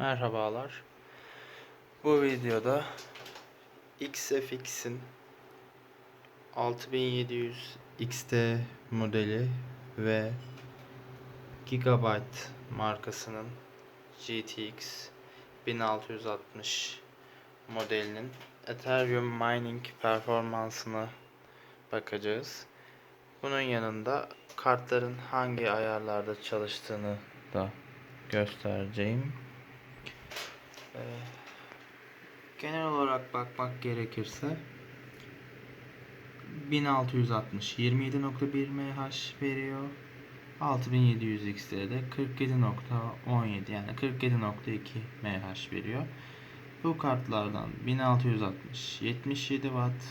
Merhabalar. Bu videoda XFX'in 6700 XT modeli ve Gigabyte markasının GTX 1660 modelinin Ethereum mining performansına bakacağız. Bunun yanında kartların hangi ayarlarda çalıştığını da göstereceğim. Ee, genel olarak bakmak gerekirse 1660 27.1 mH veriyor. 6700 XT'de 47.17 yani 47.2 mH veriyor. Bu kartlardan 1660 77 Watt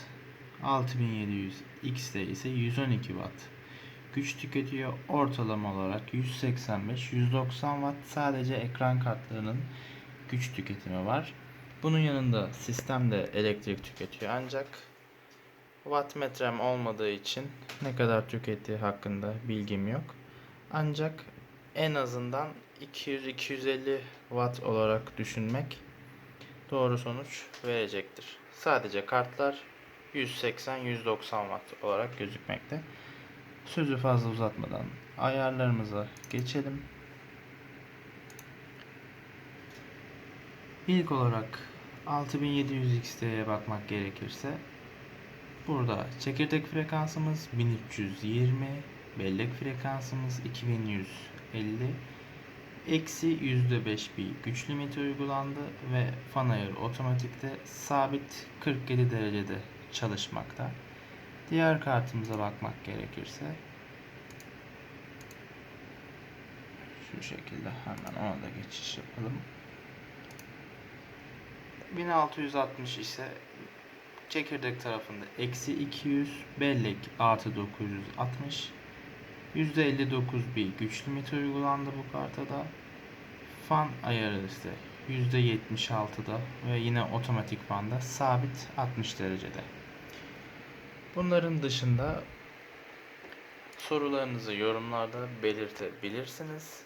6700 XT ise 112 Watt güç tüketiyor. Ortalama olarak 185-190 Watt sadece ekran kartlarının güç tüketimi var. Bunun yanında sistem de elektrik tüketiyor ancak wattmetrem olmadığı için ne kadar tükettiği hakkında bilgim yok. Ancak en azından 200-250 watt olarak düşünmek doğru sonuç verecektir. Sadece kartlar 180-190 watt olarak gözükmekte. Sözü fazla uzatmadan ayarlarımıza geçelim. İlk olarak 6700 XT'ye bakmak gerekirse burada çekirdek frekansımız 1320, bellek frekansımız 2150, eksi %5 bir güç limiti uygulandı ve fan ayarı otomatikte sabit 47 derecede çalışmakta. Diğer kartımıza bakmak gerekirse şu şekilde hemen ona da geçiş yapalım. 1660 ise çekirdek tarafında eksi 200 bellek artı 960 %59 bir güç limiti uygulandı bu kartada. Fan ayarı ise %76'da ve yine otomatik fanda sabit 60 derecede. Bunların dışında sorularınızı yorumlarda belirtebilirsiniz.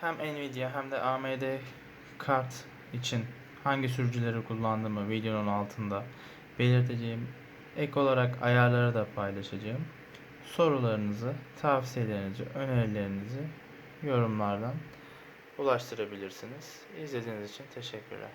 Hem Nvidia hem de AMD kart için hangi sürücüleri kullandığımı videonun altında belirteceğim. Ek olarak ayarları da paylaşacağım. Sorularınızı, tavsiyelerinizi, önerilerinizi yorumlardan ulaştırabilirsiniz. İzlediğiniz için teşekkürler.